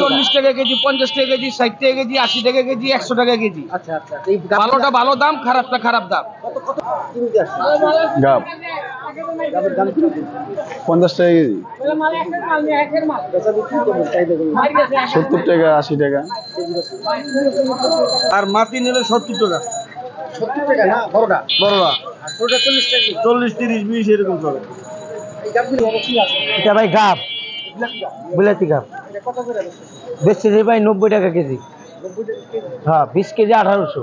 চল্লিশ টাকা কেজি পঞ্চাশ টাকা কেজি ষাট টাকা কেজি আশি টাকা কেজি একশো টাকা কেজি। আচ্ছা আচ্ছা ভালোটা ভালো দাম খারাপটা খারাপ দাম। কত কত কিনতে আসছে? গাব দাম পঞ্চাশ টাকা কেজি। সত্তর টাকা আশি টাকা। আর মাটি নিলে সত্তর টাকা। সত্তর টাকা না বড়টা? বড়রা আর ছোটটা চল্লিশ টাকা। চল্লিশ তিরিশ বিশ এরকম চলে। এটা ভাই গাপ? বিলাতি গাপ যে ভাই নব্বই টাকা কেজি? হ্যাঁ বিশ কেজি আঠারোশো।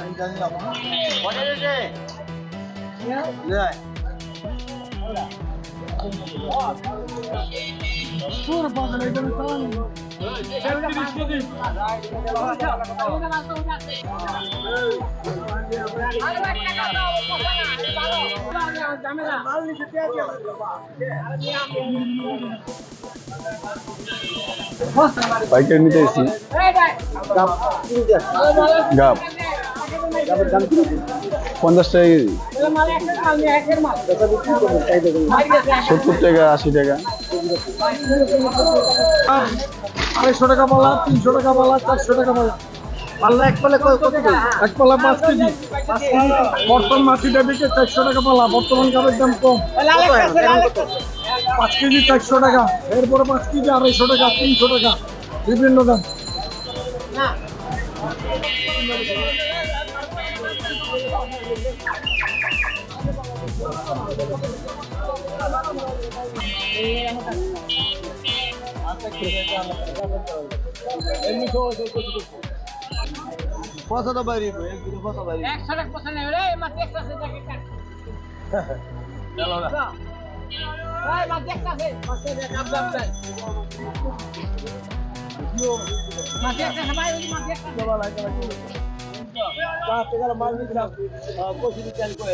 গাব কিনতে আসছে গাব গাবের দাম কত পঞ্চাশ টাকা কেজি বেচা চাহিদা সত্তর টাকা, আশি টাকা। আড়াইশো টাকা পালা, তিনশো টাকা পালা, চারশো টাকা পালা। এক পাঁচ কেজি। বর্তমান চারশো টাকা বর্তমান দাম কম? পাঁচ কেজি টাকা, এরপরে পাঁচ কেজি আড়াইশো টাকা, তিনশো টাকা, বিভিন্ন দাম। পয়সা তো বাইরে একদিনে পয়সা जहाँ तक मालूम था कोशिश चैन को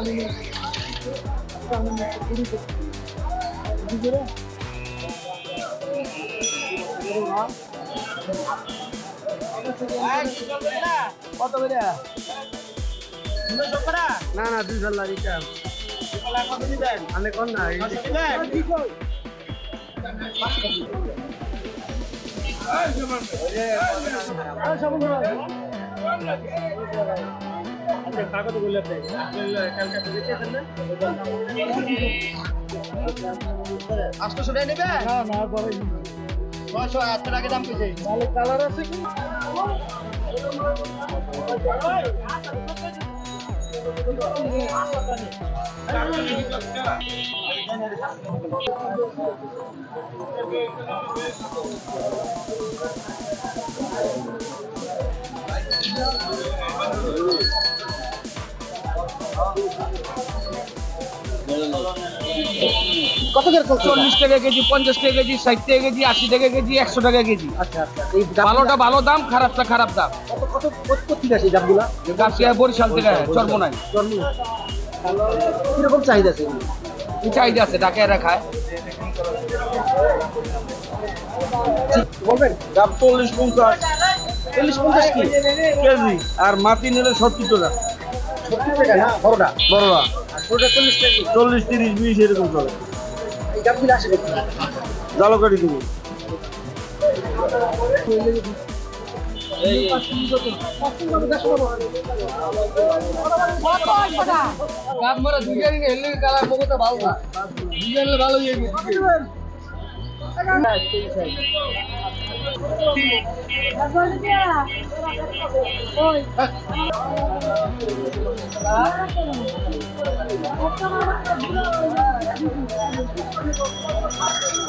Thank you. কত করে না না দুই সাল কাম আমি কোন না আটশো টাকা নেবে? না না ছয়শো আটশো টাকা দাম পেয়েছে ভালো কালার আছে কি? কত করে চল্লিশ টাকা কেজি পঞ্চাশ টাকা কেজি ষাট টাকা কেজি আশি টাকা কেজি একশো টাকা কেজি। আচ্ছা আচ্ছা এই ভালোটা ভালো দাম খারাপটা খারাপ দাম। কত কত গাছিয়া বরিশাল থেকে চর্মনাই। কীরকম চাহিদা আছে কি চাহিদা আছে? ডাকে রাখায় বলবেন? চল্লিশ পঞ্চাশ। চল্লিশ পঞ্চাশ কেজি। আর মাটি নিলে সত্তর টাকা। বড়টা ছোটটা চল্লিশ তিরিশ বিশ এরকম চলে। কালার মগটা ভালো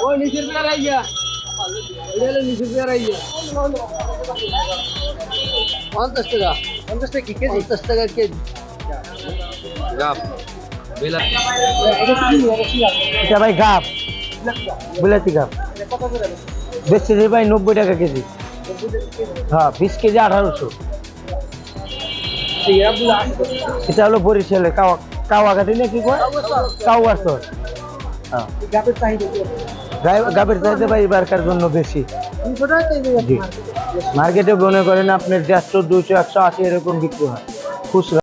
ওই নিচের পেয়ার হলো নিচের পেয়ার আইয়া পঞ্চাশ টাকা। পঞ্চাশ টাকা কি কেজি পঞ্চাশ টাকা কেজি আছে এটা ভাই গাপ। বিলাতি দিই ভাই নব্বই টাকা কেজি। হ্যাঁ বিশ কেজি আঠারোশো। এটা হলো বরিশালে, কাওয়া কাওয়াঘাটি না কি কয়? হ্যাঁ। গাপের চাহিদা ভাই জন্য বেশি। মার্কেটে মনে করেন আপনার দেড়শো দুশো একশো আশি এরকম বিক্রি হয়। খুচরা